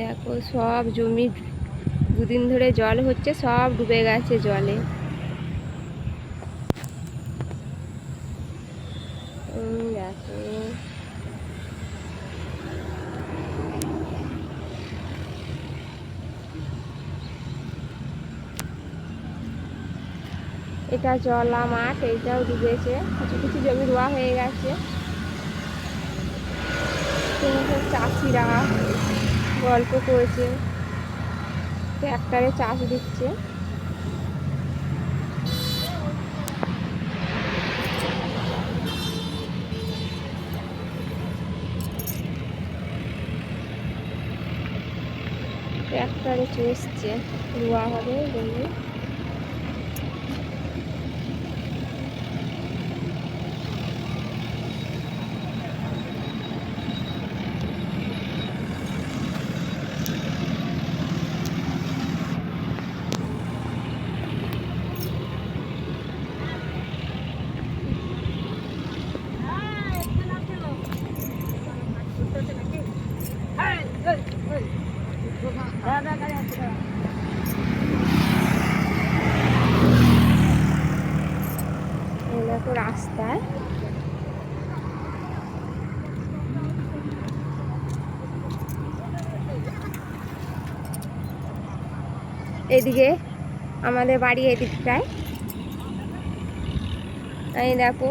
দেখো, সব জমি দুদিন ধরে জল হচ্ছে, সব ডুবে গেছে জলে। দেখো। এটা জলা মাঠ এইটাও ডুবেছে। কিছু কিছু জমি রোয়া হয়ে গেছে। চাষিরা গল্প করেছে। ট্র্যাক্টরে চাষ দিচ্ছে। ট্র্যাক্টরে চষছে রোয়া হবে জমি দেখো রাস্তায় এদিকে আমাদের বাড়ি এদিকটায় এই দেখো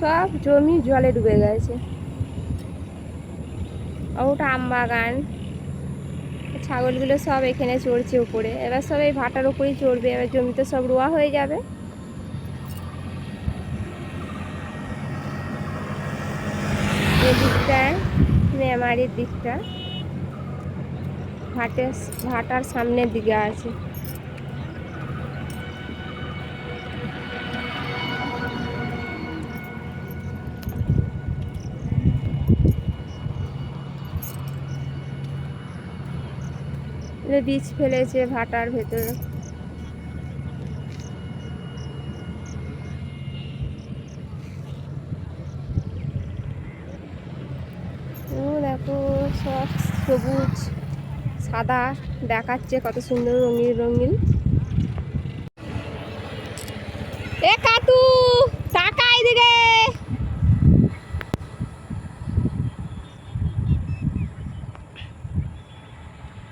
সব জমি জলে ডুবে গেছে। ওটা আম বাগান। ছাগলগুলো সব এখানে চড়ছে উপরে। এবার সব এই ভাটার উপরেই চড়বে। এবার জমিতে সব রোয়া হয়ে যাবে। মেমারির দিকটা। ভাটের, ভাটার সামনের দিকে আছে। বীজ ফেলেছে ভাটার ভেতরে। দেখো সব সবুজ সাদা দেখাচ্ছে কত সুন্দর রঙিন রঙিন এ কাতু টাকা এদিকে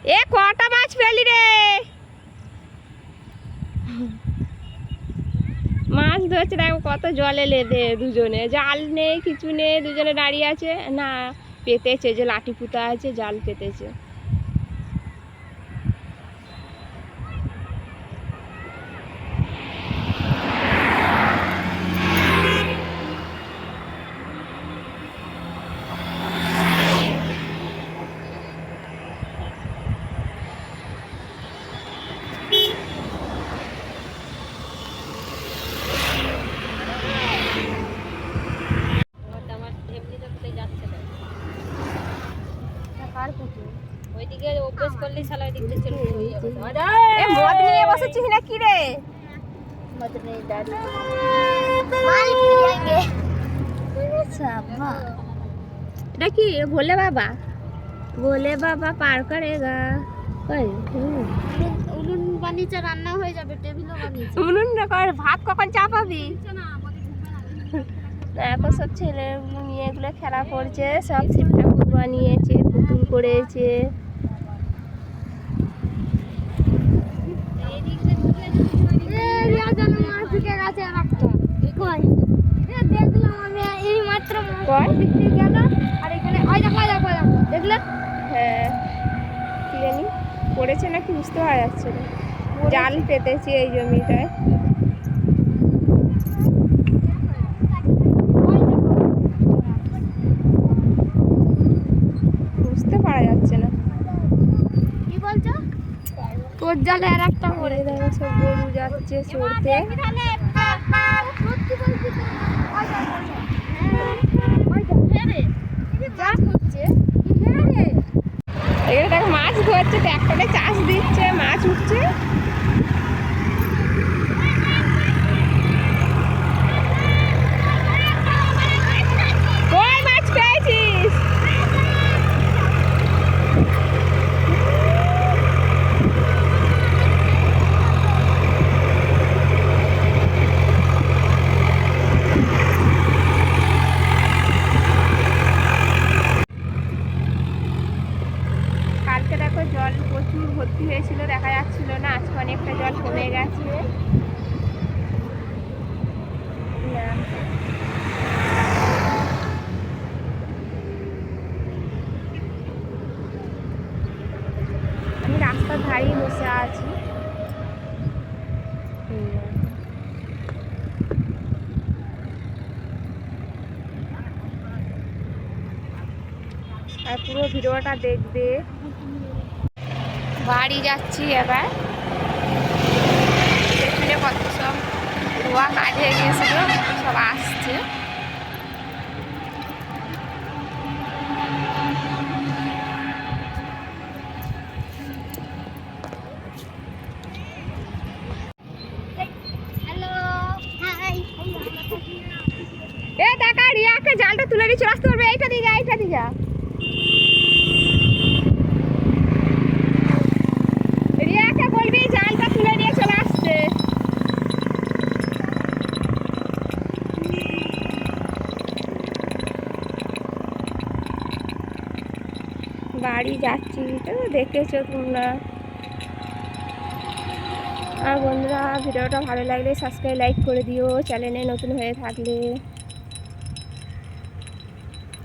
এ কটা মাছ পেলি রে? মাছ ধরছে, দেখো কত জলে লেদে দুজনে। জাল নেই, কিছু নেই, দুজনে দাঁড়িয়ে আছে। না, পেতেছে, যে লাঠি পুঁতা আছে, জাল পেতেছে। কার পুকুর ওইদিকে অভ্যেস করলে শালা ওইদিক দিয়ে চলে এ মদ নিয়ে বসেছিস না কি রে এটা কি ভোলে বাবা? ভোলে বাবা পার করেগা। কই? হুম। উনুন বানিয়েছে রান্না হয়ে যাবে টেবিলও বানিয়েছে। উনুন না কর ভাত কখন চাপাবি এখন সব ছেলে নিয়ে এগুলো খেলা করছে সব শিব ঠাকুর বানিয়েছে পুতুল করেছে। দেখলে হ্যাঁ। কি জানি? পড়েছে নাকি? বুঝতে পারা যাচ্ছে না। জাল পেতেছি এই জমিটায় ওই দেখো বুঝতে পারা যাচ্ছে না। কি বলছো? তোর জালে আর একটা মরে দেখো গরু যাচ্ছে চড়তে সত্যি বলছি তো ওই দেখো ওই দেখো রে যা করছে রে এখানে দেখো মাছ ধরছে ট্র্যাক্টরে চাষ দিচ্ছে, মাছ উঠছে। ভর্তি হয়েছিল, দেখা যাচ্ছিল না, আজকে অনেকটা জল কমে গেছে। আমি রাস্তার ধারেই বসে আছি। আর পুরো ভিডিওটা দেখবে। বাড়ি যাচ্ছি এবার। পেছনে কত সব রোয়া কাজ হয়ে গিয়েছিল সব আসছে। এ দেখা রিয়াকে জালটা তুলে নিয়ে চলে আসতে পারবে এইটা দিয়ে যা এইটা দিয়ে যা রিয়াকে বলবি জালটা তুলে নিয়ে চলে আসতে বাড়ি যাচ্ছি, তো দেখেছ তোমরা। আর বন্ধুরা, ভিডিওটা ভালো লাগলে সাবস্ক্রাইব লাইক করে দিও চ্যানেলে নতুন হয়ে থাকলে।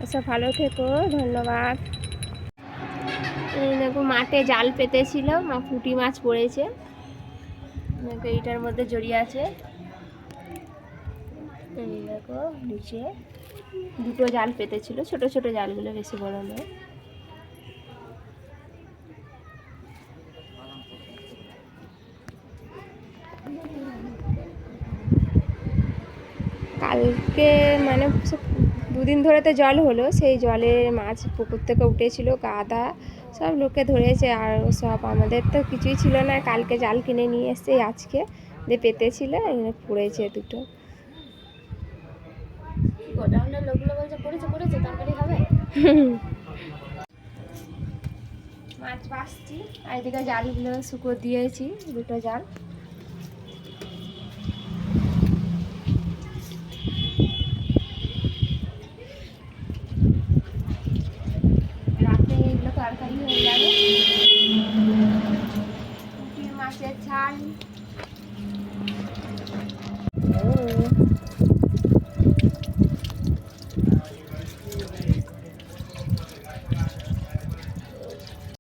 আচ্ছা ভালো থেকো, ধন্যবাদ। দেখো, মাঠে জাল পেতেছিল, মা- পুঁটি মাছ পড়েছে। দেখো, এইটার মধ্যে জড়িয়ে আছে। দেখো, নিচে দুটো জাল পেতেছিল, ছোট ছোট জালগুলো বেশি বড় নয়। কালকে মানে দুদিন ধরে তো জল হলো সেই জলে মাছ পুকুর থেকে উঠেছিল গাদা সব লোকে ধরেছে আর সব আমাদের তো কিছুই ছিল না। কালকে জাল কিনে নিয়ে এসছে আজকে যে পেতেছিল এখানে পড়েছে দুটো। মাছ বাসছি আর এদিকে জালগুলো শুকো দিয়েছি দুটো জাল।